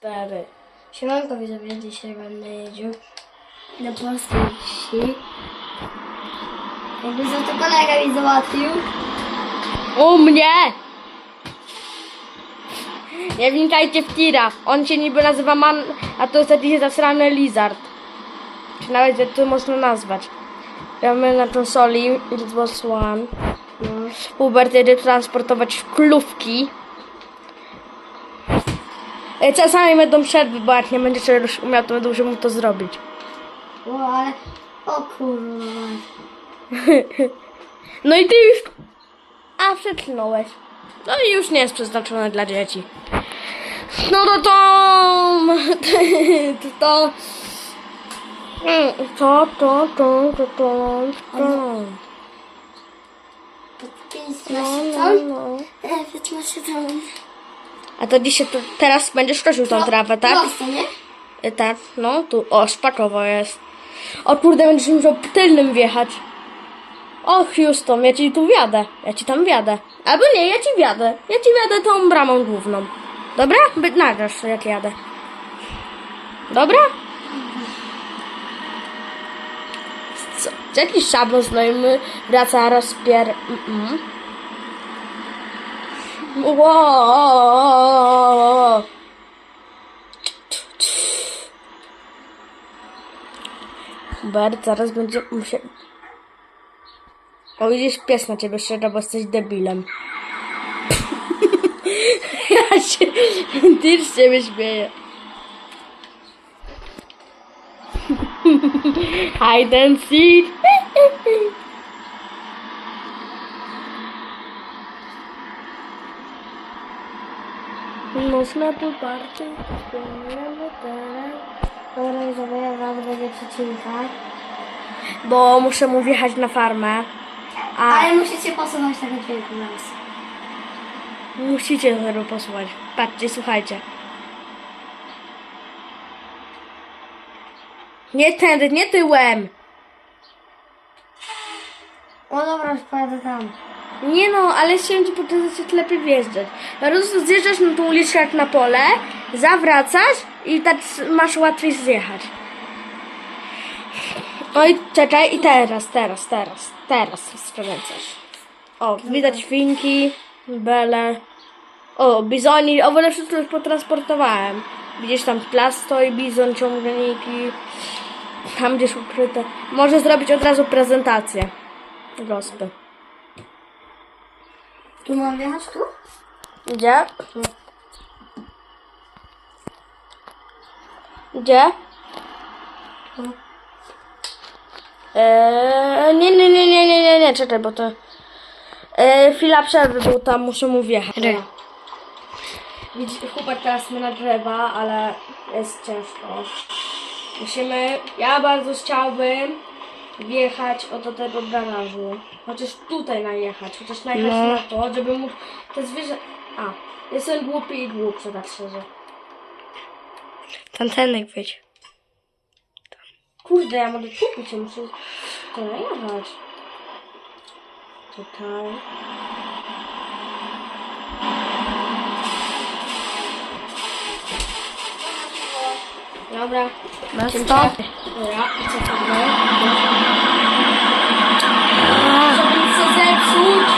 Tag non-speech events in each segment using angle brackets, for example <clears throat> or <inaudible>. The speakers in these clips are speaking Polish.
Cztery. Siemanko widzowie, dzisiaj będę jeździł na polskiej wsi. Jakby za to kolega mi załatwił. U mnie! Nie wnikajcie w tira. On się niby nazywa man, a to jest jakiś zasrany lizard. Czy nawet jak to można nazwać. Gramy na konsoli Xbox One. No. Jedzie transportować klówki. E, Czasami będą przerwy, bo jak nie będzie czegoś umiał, to będę musiał mu to zrobić. O, ale... O kurwa. <laughs> No i ty już... A, przeklnąłeś. No i już nie jest przeznaczone dla dzieci. No to to... <laughs> To to... Mm, To, to, to, to, to, to. Podpięć No, masz no, A to dzisiaj, to, teraz będziesz kosił tą trawę, tak? Prosto, nie? E, Tak, no, tu, o, szpakowo jest. O kurde, będziesz musiał tylnym wjechać. O, Houston, ja ci tu wjadę. Ja ci tam wjadę. Albo nie, ja ci wjadę. Ja ci wjadę tą bramą główną. Dobra? By, nagrasz, jak jadę. Dobra? Co? Jakiś szablon znajmy wraca rozpier... Mm-mm. Wow. Hubert, zaraz będzie musiał... Widzisz, pies na ciebie szczerze, bo jesteś debilem. <laughs> ja się... Ty z ciebie śmieję. Hide and seek. <laughs> Można poparty. Dobra, widzowie, zaraz będzie przecinka. Bo muszę mu wjechać na farmę. A Ale musicie posuwać tego dźwięku zaraz. musicie tego posłuchać. Patrzcie, słuchajcie. Nie tędy, nie tyłem. O dobra, już pojadę tam. Nie no, ale chciałem ci pokazać, jak lepiej wjeżdżać. Po prostu zjeżdżasz na tą uliczkę jak na pole, zawracasz i tak masz łatwiej zjechać. Oj, czekaj, i teraz, teraz, teraz, teraz skręcasz. O, widać świnki, bele. O, bizoni, o, ale wszystko już potransportowałem. Widzisz tam plac stoi, bizon, ciągniki. Tam gdzieś ukryte. Może zrobić od razu prezentację. Gospy. Tu mam wjechać tu? Gdzie? Gdzie? Eee, nie, nie, nie, nie, nie, nie, nie, czekaj, bo to... Eee, chwila przerwy, bo tam muszę mu wjechać. Czekaj. Widzicie, chłopak teraz my na drzewa, ale jest ciężko. Musimy, ja bardzo chciałbym wjechać o do tego garażu. Chociaż tutaj najechać, chociaż najechać No. na to, żeby mógł te zwierzę... A, jestem głupi i głupszy, tak szczerze. Tantenek być. Kurde, ja mogę kupić, ja muszę to najechać. Tutaj. Dobra. Na Cięcie. stop. Dobra, i co tam Żeby nic się zepsuć.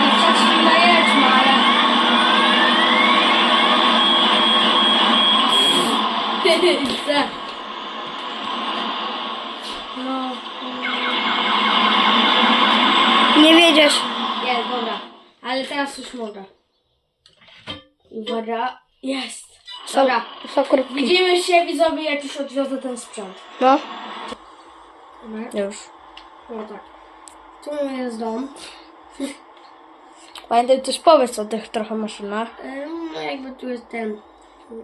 Nie wcześniej najedźmy, ale... Chcę. No. Nie wiedziesz. Jest, dobra. Ale teraz już mogę. Uwaga. Jest. Dobra. Są kurki. Widzimy się widzowie, jak już odwiozę ten sprzęt. No. Dobra. Już. No tak. Tu jest dom. Pamiętaj, coś powiedz o tych trochę maszynach. Ym, No jakby tu jest ten,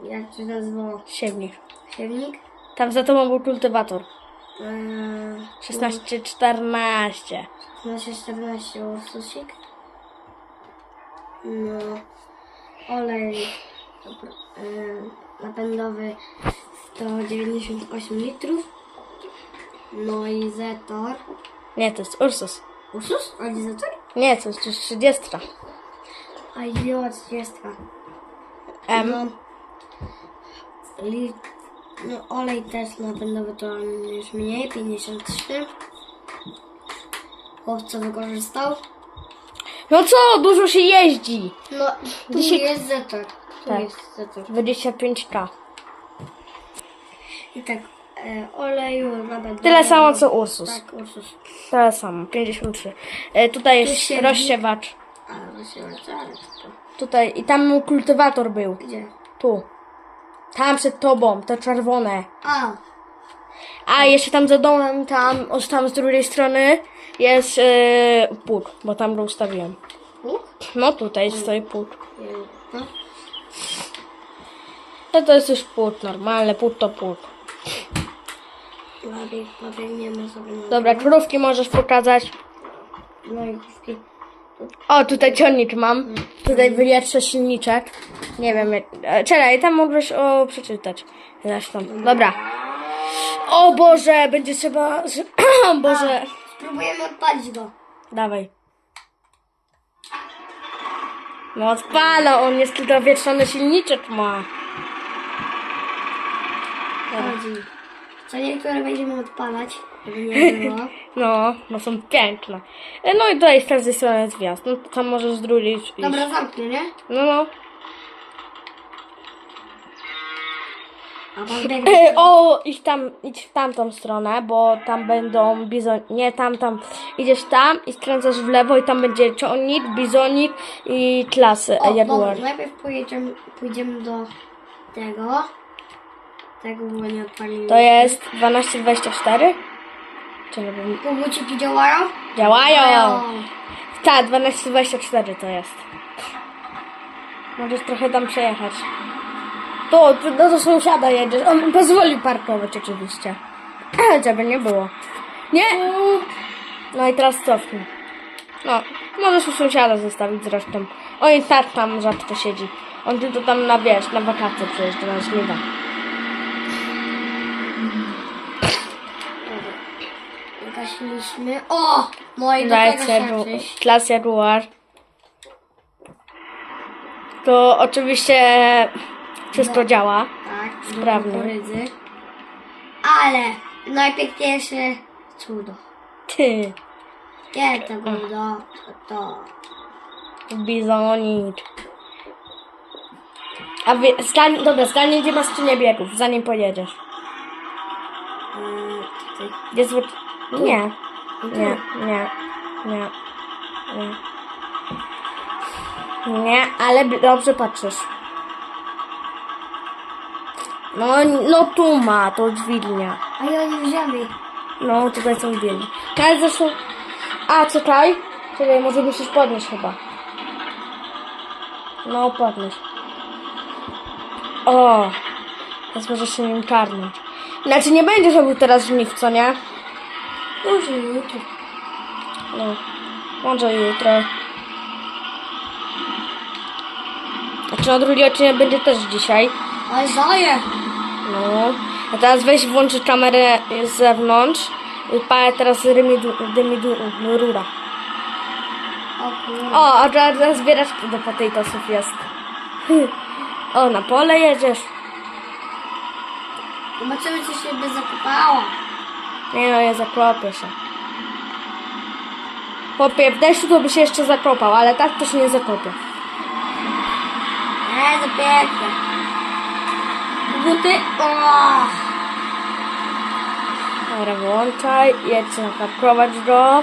jak to się nazywa, Siewnik. siewnik. Tam za tobą był kultywator. Ym, 16, 14. 12-14 Ursusik. No, olej napędowy 198 litrów. No i Zetor. Nie, to jest Ursus. Ursus? A nie Zetor? Nie, to jest już 30. A jo, 30. M. No, li, no, olej też napędowy to już mniej, 53. Chłopca wykorzystał. No co, dużo się jeździ. No, tu Dzisiaj- jest zetor. Tu Tak. jest zetor. 25k. I tak, e, oleju napędowy. Tyle samo co Ursus. Tak, Ursus. Tyle samo, 53. E, tutaj jest się- rozsiewacz. A, właśnie, ale to. Tutaj i tam kultywator był. Gdzie? Tu. Tam przed tobą, te czerwone. A, A jeszcze tam za domem, tam, o, tam z drugiej strony jest e, pług, bo tam go ustawiłem. łuk? No tutaj stoi pług. No. No to jest już pług normalny, pług to nie ma sobie na Dobra, krówki możesz pokazać. No i. O, tutaj ciągnik mam. Tutaj wywietrze silniczek. Nie wiem, jak... e, Czekaj, tam możesz o, przeczytać. Zresztą. Dobra. O Boże, będzie trzeba... <clears throat> Boże. Spróbujemy odpalić go. Dawaj. No odpala, on jest tylko wietrzony silniczek ma. Chodzi. Co niektóre będziemy odpalać, żeby nie <laughs> było. No, no są piękne. E, No i tutaj z każdej strony jest gwiazd. No to tam możesz iść. Dobra, zamknę, nie? No, no. E, <laughs> O, idź tam, idź w tamtą stronę, bo tam będą bizon... Nie, tam, tam. Idziesz tam i skręcasz w lewo i tam będzie ciągnik, bizonik i klasy O, Jaguar. najpierw pojedziemy, pójdziemy do tego. Tego było nie odpaliliśmy. To jest 1224? Czy nie wiem. Koguciki działają? Działają! Tak, 1224 to jest. Możesz trochę tam przejechać. To, to do sąsiada jedziesz. On pozwoli parkować oczywiście. <clears throat> Żeby nie było. Nie! No i teraz cofnij. No, możesz u sąsiada zostawić zresztą. I tak tam rzadko siedzi. On tylko tam na wiesz, na wakacje przyjeżdża na żniwa. Gasiliśmy. O! No i do tego Dajcie się przyjść. klas Jaguar. To oczywiście wszystko działa. Tak, Sprawnie. do kukurydzy. Ale najpiękniejsze cudo. Ty, Nie to cudo, to to. bizonik. A wie, dobra, skalnie gdzie masz skrzynię biegów, zanim pojedziesz. Yy, tutaj. Nie, nie, nie, nie, nie. Nie, ale b- dobrze patrzysz. No, no tu ma, to dźwignia. A ja nie wzięli. No, tutaj są biegi. Ale zresztą... A, czekaj. Czekaj, może musisz podnieść chyba. No, podnieś. O! Teraz możesz się nim karmić. Znaczy, nie będziesz robił teraz żniw, co nie? Może jutro. No, może jutro. Znaczy, na drugi odcinek będzie też dzisiaj. Ale zaje. No. A teraz weź włączyć kamerę z zewnątrz. I palę teraz dymi, dymi, dymi rura. O. O, a teraz zbierasz do potatosów jest. <laughs> O, na pole jedziesz. Zobaczymy, co się by zakopało. Nie no, nie zakropię się. Chłopie, w deszczu to by się jeszcze zakopał, ale tak to się nie zakopie. E, to piękne. Buty. O! Dobra, włączaj, jedź napakować go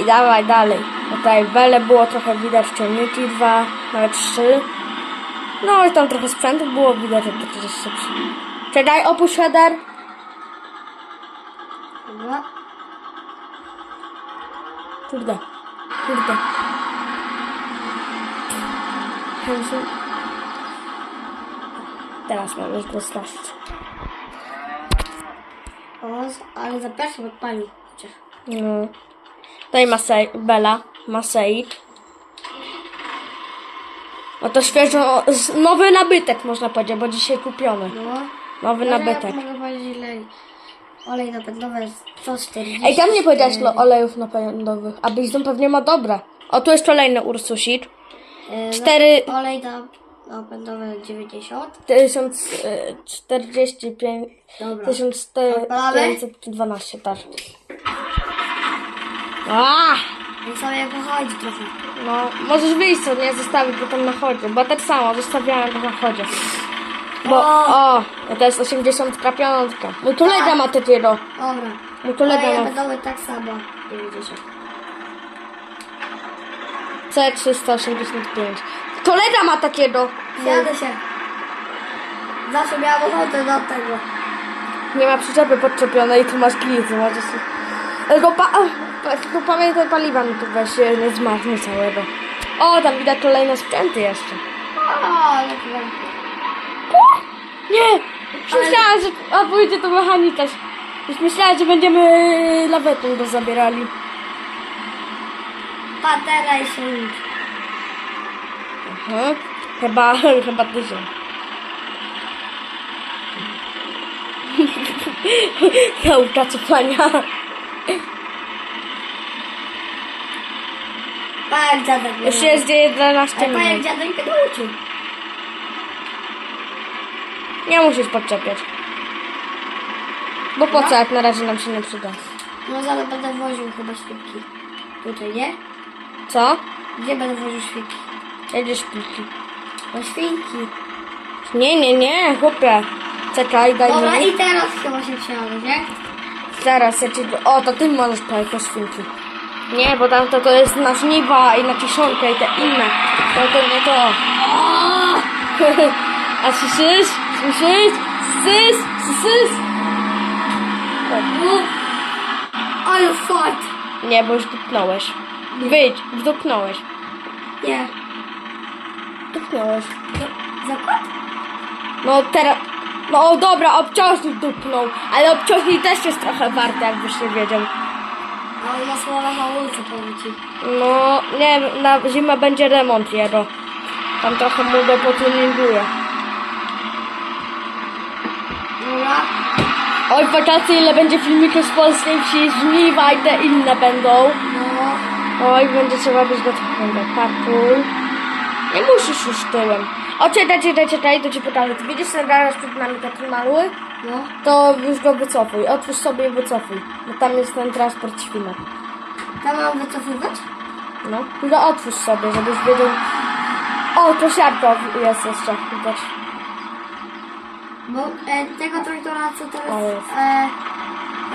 i dawaj dalej. Tutaj wele było trochę widać, ciągniki dwa, nawet trzy. No i tam trochę sprzętu było widać, że to też przy... Czekaj, opuść header. Dobra. Kurde, kurde. Teraz możesz go straszyć. O, ale za pierwszym odpalił. Chociaż. No. Tutaj Masej, Bela, Maseik. No to świeżo, z- nowy nabytek można powiedzieć, bo dzisiaj kupiony. No. Nowy Ale nabytek. Ja mogę powiedzieć, ile olej napędowy jest 140. Ej, tam nie powiedziałeś lo- olejów napędowych, a Bizon pewnie ma dobre. O, tu jest kolejny Ursusik. E, cztery- no, Olej na, napędowe 90. 1045, Dobra. 1512, tak. A! No sobie pochodzi trochę. No, możesz wyjść co nie zostawić potem na chodzie, bo tak samo zostawiałem to na chodzie. Bo, O! o, to jest 85. No to lega ma takiego. Dobra. No to lega Moje ma. będą tak samo. 90. C385. Kolega ma takiego. Zjadę się. Zawsze miałam ochotę do tego. Nie ma przyczepy podczepionej, tu masz glicy, możesz... Tylko, pa... tylko pamiętaj, paliwa mi tu weź e, nie zmarznie całego. O, tam widać kolejne sprzęty jeszcze. O, ale. Nie! Już myślałam, że... A pójdzie to mechanikarz. Już myślałam, że będziemy lawetą go zabierali. Patera i silnik. Mhm. Chyba, <laughs> chyba tysiąc. Nauka cofania. Pa jak dziadek. Już jest 11 Ale pa jak minut. dziadek tego nauczył. Nie musisz podczepiać. Bo po co, jak na razie nam się nie przyda. No zaraz będę woził chyba świnki. Tutaj, nie? Co? Gdzie będę woził świnki? Jedziesz piki. No świnki. Nie, nie, nie, chłopie. Czekaj, daj Dobra mi. i teraz chyba się wsiadę, nie? Zaraz, ja ci... O, to ty możesz pojechać po świnki. Nie, bo tam to, to jest na żniwa i na kiszonkę i te inne. To, to nie to. <laughs> A słyszysz? Słyszysz? Słyszysz? No. Ale fart. Nie, bo już dupnąłeś. Wyjdź, wdupnąłeś. Nie. Dupnąłeś. Zakład? No teraz... No dobra, obciążnik dupnął, ale obciążnik też jest trochę warty, jakbyś nie wiedział. A on ma słowa hamulce powróci. No, nie wiem, na zimę będzie remont jego. Tam trochę mu go potuninguje. Dobra. Oj, wakacje ile będzie filmików z polskiej wsi, żniwa i te inne będą. No. Oj, będzie trzeba być gotowym. Parkour. Nie musisz już tyłem. O, czekaj, czekaj, czekaj, to ci pokażę. Ty widzisz ten garaż przed nami taki mały? No. To już go wycofuj. Otwórz sobie i wycofuj. Bo tam jest ten transport świnek. Tam mam wycofywać? No. Tylko otwórz sobie, żebyś wiedział... O, to siarka jest jeszcze. Widać. Bo e, tego traktora, co teraz O, jest. e,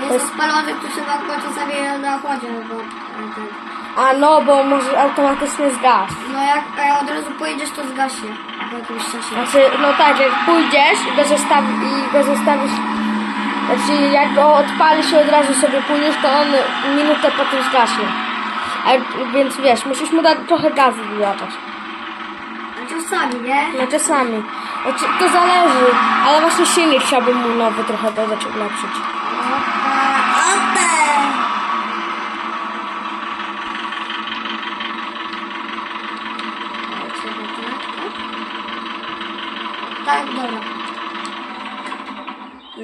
jest jest- spalony, to trzeba go czasami na ochłodzie. Bo, e, ten. A no, bo może automatycznie zgasz. No jak e, od razu pojedziesz, to zgaśnie po jakimś czasie. Znaczy, no tak, jak pójdziesz i go, zostawi, i go zostawisz, znaczy jak go odpalisz i od razu sobie pójdziesz, to on minutę potem zgaśnie. A, więc wiesz, musisz mu dać trochę gazu wyłapać. A czasami, nie? No czasami. Znaczy, to zależy, ale właśnie silnik chciałbym mu nowy trochę dodać, ulepszyć. Tak? Dobra.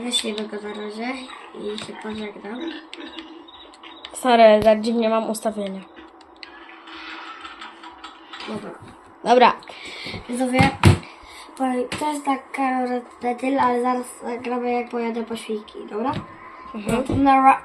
Wyślijmy go na razie i się pożegnam. Sorry, za dziwnie mam ustawienia. Dobra. Dobra. Widzowie, to jest taka na tyle, ale zaraz nagramy jak pojadę po świnki, dobra? No to na ra-